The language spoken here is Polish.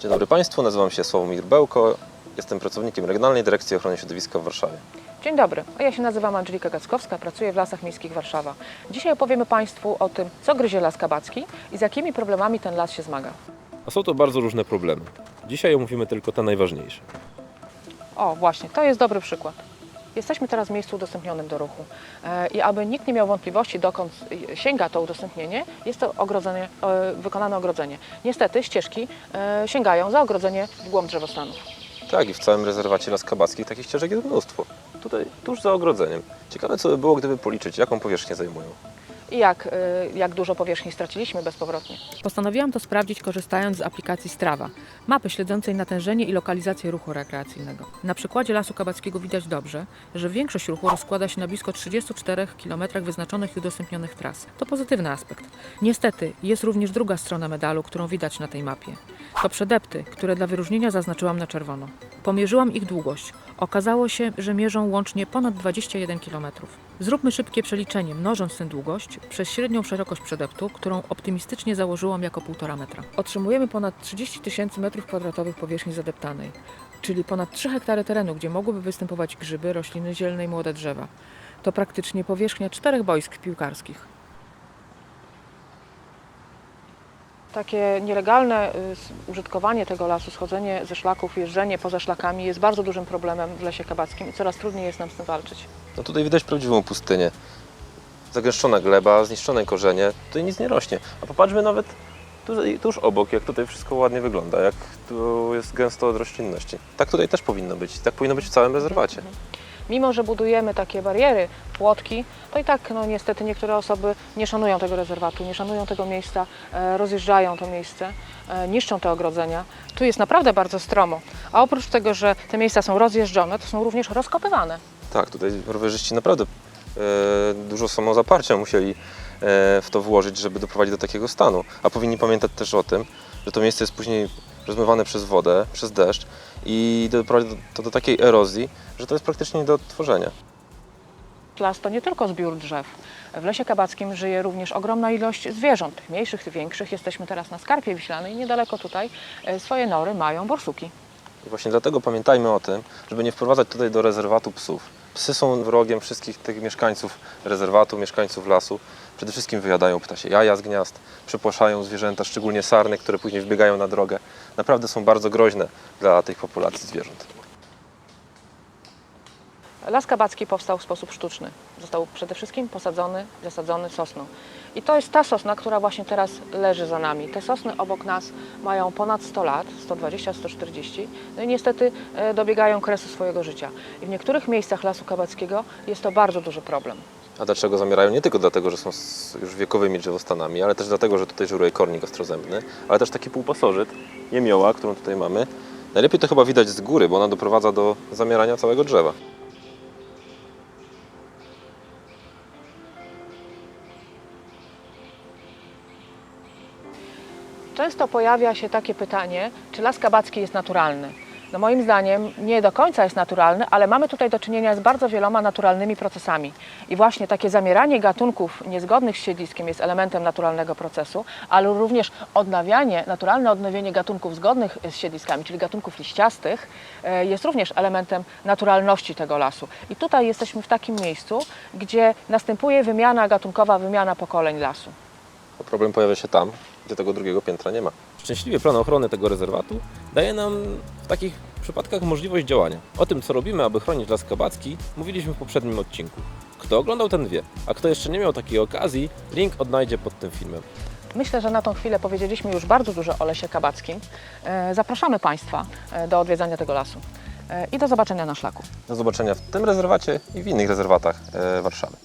Dzień dobry Państwu, nazywam się Sławomir Bełko. Jestem pracownikiem Regionalnej Dyrekcji Ochrony Środowiska w Warszawie. Dzień dobry, ja się nazywam Angelika Gackowska, pracuję w Lasach Miejskich Warszawa. Dzisiaj opowiemy Państwu o tym, co gryzie las kabacki i z jakimi problemami ten las się zmaga. A są to bardzo różne problemy. Dzisiaj omówimy tylko te najważniejsze. O, właśnie, to jest dobry przykład. Jesteśmy teraz w miejscu udostępnionym do ruchu E, i aby nikt nie miał wątpliwości, dokąd sięga to udostępnienie, jest to ogrodzenie, e, wykonane ogrodzenie. Niestety ścieżki e, sięgają za ogrodzenie w głąb drzewostanów. Tak, i w całym rezerwacie Las Kabackich takich ścieżek jest mnóstwo. Tutaj, tuż za ogrodzeniem. Ciekawe, co by było, gdyby policzyć, jaką powierzchnię zajmują. I jak, e, jak dużo powierzchni straciliśmy bezpowrotnie. Postanowiłam to sprawdzić korzystając z aplikacji Strava, mapy śledzącej natężenie i lokalizację ruchu rekreacyjnego. Na przykładzie Lasu Kabackiego widać dobrze, że większość ruchu rozkłada się na blisko 34 km wyznaczonych i udostępnionych tras. To pozytywny aspekt. Niestety jest również druga strona medalu, którą widać na tej mapie. To przedepty, które dla wyróżnienia zaznaczyłam na czerwono. Pomierzyłam ich długość. Okazało się, że mierzą łącznie ponad 21 km. Zróbmy szybkie przeliczenie, mnożąc tę długość przez średnią szerokość przedeptu, którą optymistycznie założyłam jako 1,5 metra. Otrzymujemy ponad 30 tysięcy metrów kwadratowych powierzchni zadeptanej, czyli ponad 3 hektary terenu, gdzie mogłyby występować grzyby, rośliny zielne i młode drzewa. To praktycznie powierzchnia czterech boisk piłkarskich. Takie nielegalne y, użytkowanie tego lasu, schodzenie ze szlaków, jeżdżenie poza szlakami jest bardzo dużym problemem w lesie kabackim i coraz trudniej jest nam z tym walczyć. No tutaj widać prawdziwą pustynię. Zagęszczona gleba, zniszczone korzenie, tutaj nic nie rośnie. A popatrzmy nawet tuż, tuż obok, jak tutaj wszystko ładnie wygląda, jak tu jest gęsto od roślinności. Tak tutaj też powinno być, tak powinno być w całym rezerwacie. Mimo, że budujemy takie bariery, płotki, to i tak no, niestety niektóre osoby nie szanują tego rezerwatu, nie szanują tego miejsca, e, rozjeżdżają to miejsce, e, niszczą te ogrodzenia. Tu jest naprawdę bardzo stromo, a oprócz tego, że te miejsca są rozjeżdżone, to są również rozkopywane. Tak, tutaj rowerzyści naprawdę e, dużo samozaparcia musieli w to włożyć, żeby doprowadzić do takiego stanu. A powinni pamiętać też o tym, że to miejsce jest później rozmywane przez wodę, przez deszcz i doprowadzi to do takiej erozji, że to jest praktycznie nie do odtworzenia. Las to nie tylko zbiór drzew. W lesie kabackim żyje również ogromna ilość zwierząt, mniejszych, większych. Jesteśmy teraz na Skarpie Wiślanej, niedaleko tutaj e, swoje nory mają borsuki. I właśnie dlatego pamiętajmy o tym, żeby nie wprowadzać tutaj do rezerwatu psów. Psy są wrogiem wszystkich tych mieszkańców rezerwatu, mieszkańców lasu. Przede wszystkim wyjadają ptasie jaja z gniazd, przepłaszają zwierzęta, szczególnie sarny, które później wbiegają na drogę. Naprawdę są bardzo groźne dla tych populacji zwierząt. Las kabacki powstał w sposób sztuczny. Został przede wszystkim posadzony, zasadzony sosną. I to jest ta sosna, która właśnie teraz leży za nami. Te sosny obok nas mają ponad 100 lat, 120-140, no i niestety e, dobiegają kresu swojego życia. I w niektórych miejscach Lasu Kabackiego jest to bardzo duży problem. A dlaczego zamierają? Nie tylko dlatego, że są już wiekowymi drzewostanami, ale też dlatego, że tutaj żeruje kornik ostrozębny, ale też taki półpasożyt, jemioła, którą tutaj mamy. Najlepiej to chyba widać z góry, bo ona doprowadza do zamierania całego drzewa. Często pojawia się takie pytanie, czy las kabacki jest naturalny. No moim zdaniem nie do końca jest naturalny, ale mamy tutaj do czynienia z bardzo wieloma naturalnymi procesami. I właśnie takie zamieranie gatunków niezgodnych z siedliskiem jest elementem naturalnego procesu, ale również odnawianie, naturalne odnowienie gatunków zgodnych z siedliskami, czyli gatunków liściastych, e, jest również elementem naturalności tego lasu. I tutaj jesteśmy w takim miejscu, gdzie następuje wymiana gatunkowa, wymiana pokoleń lasu. A problem pojawia się tam, gdzie tego drugiego piętra nie ma. Szczęśliwie plan ochrony tego rezerwatu daje nam w takich przypadkach możliwość działania. O tym, co robimy, aby chronić Las Kabacki, mówiliśmy w poprzednim odcinku. Kto oglądał, ten wie, a kto jeszcze nie miał takiej okazji, link odnajdzie pod tym filmem. Myślę, że na tą chwilę powiedzieliśmy już bardzo dużo o lesie kabackim. E, Zapraszamy Państwa e, do odwiedzania tego lasu E, i do zobaczenia na szlaku. Do zobaczenia w tym rezerwacie i w innych rezerwatach Warszawy.